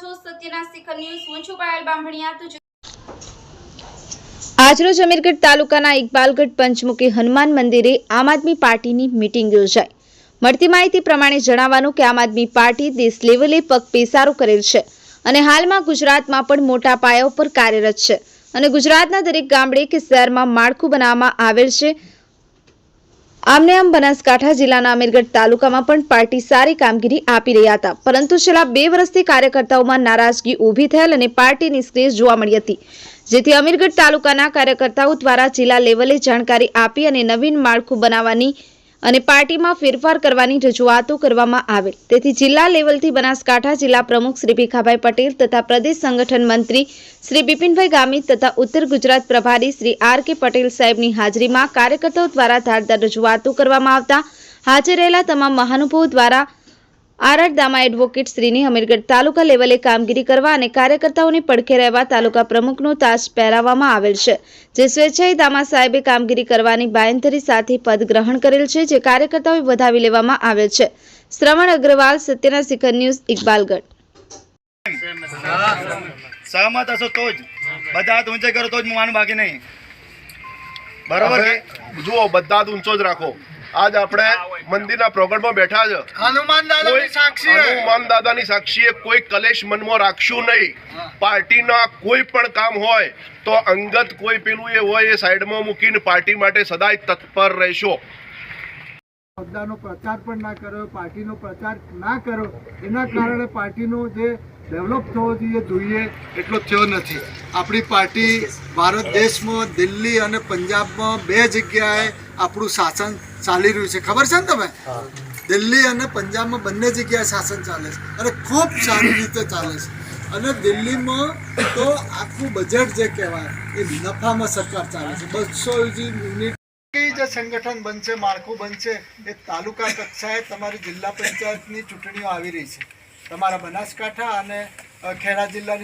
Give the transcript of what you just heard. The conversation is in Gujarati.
છો? સત્યના શિખર ન્યૂઝ, હું આજરોજ અમીરગઢ તાલુકાના ઇકબાલગઢ પંચમુખી હનુમાન મંદિરે આમ આદમી પાર્ટીની મીટિંગ યોજાઈ. મળતી માહિતી પ્રમાણે જણાવવાનું કે આમ આદમી પાર્ટી દેશ લેવલે પગ પેસારો કરેલ છે અને હાલમાં ગુજરાતમાં પણ મોટા પાયા ઉપર કાર્યરત છે. અને ગુજરાતના દરેક ગામડે કે શહેરમાં માળખું બનાવવામાં આવેલ છે આમને આમ બનાસકાંઠા જિલ્લાના અમીરગઢ તાલુકામાં પણ પાર્ટી સારી કામગીરી આપી રહ્યા હતા. પરંતુ છેલ્લા બે વર્ષથી કાર્યકર્તાઓમાં નારાજગી ઊભી થયેલ અને પાર્ટી નિષ્ક્રિય જોવા મળી હતી. જેથી અમીરગઢ તાલુકાના કાર્યકર્તાઓ દ્વારા જિલ્લા લેવલે જાણકારી આપી અને નવીન માળખું બનાવવાની અને પાર્ટીમાં ફેરફાર કરવાની રજૂઆતો કરવામાં આવેલ. તેથી જિલ્લા લેવલથી બનાસકાંઠા જિલ્લા પ્રમુખ શ્રી ભીખાભાઈ પટેલ તથા પ્રદેશ સંગઠન મંત્રી શ્રી બિપિનભાઈ ગામિત તથા ઉત્તર ગુજરાત પ્રભારી શ્રી આર કે પટેલ સાહેબની હાજરીમાં કાર્યકર્તાઓ દ્વારા ધારદાર રજૂઆતો કરવામાં આવતા. હાજર રહેલા તમામ મહાનુભાવો દ્વારા આરઆર એડવોકેટ શ્રીની હમીરગઢ તાલુકા લેવલે કામગીરી કરવા અને કાર્યકર્તાઓની પડખે રહેવા તાલુકા પ્રમુખનો તાજ પહેરાવવામાં આવેલ છે. જે સ્વેચ્છાએ દામા સાહેબે કામગીરી કરવાની બાયંતરી સાથે પદ ગ્રહણ કરેલ છે જે કાર્યકર્તાઓએ વધાવી લેવામાં આવેલ છે. શ્રવણ અગ્રવાલ સત્યના શિખર ન્યૂઝ ઇકબાલગઢ. સહમત હશો તો જ. બધા હાથ ઊંચે કરો તો જ હું માનું બાકી નહીં. બરાબર જુઓ બધા ઊંચો જ રાખો. આજ આપણે મંદિરના પ્રોગટમાં બેઠા છે. હનુમાન દાદાની સાક્ષી હનુમાન દાદાની સાક્ષીએ કોઈ કલેશ મનમાં રાખશું નહીં. પાર્ટીના કોઈ પણ કામ હોય તો અંગત કોઈ પેલું એ હોય એ સાઈડમાં મૂકીને પાર્ટી માટે સદાય તત્પર રહેશો. હોદ્દાનો પ્રચાર પણ ના કર્યો પાર્ટીનો પ્રચાર ના કર્યો. એના કારણે પાર્ટીનો જે ડેવલપ થવો જોઈએ જોઈએ એટલો થયો નથી. આપણી પાર્ટી ભારત દેશમાં દિલ્હી અને પંજાબમાં બે જગ્યાએ આપણું શાસન ચાલી રહ્યું છે. ખબર છે ને તમે? દિલ્હી અને પંજાબમાં બંને જગ્યાએ શાસન ચાલે છે. અને ખૂબ સારી રીતે ચાલે છે. અને દિલ્હીમાં તો આખું બજેટ જે કહેવાય એ નફામાં સરકાર ચાલે છે. બસો યુનિટ જે સંગઠન બનશે માળખું બનશે એ તાલુકા કક્ષાએ તમારી જિલ્લા પંચાયતની ચૂંટણીઓ આવી રહી છે. તમારા બનાસકાંઠા અને ખેડા જિલ્લાની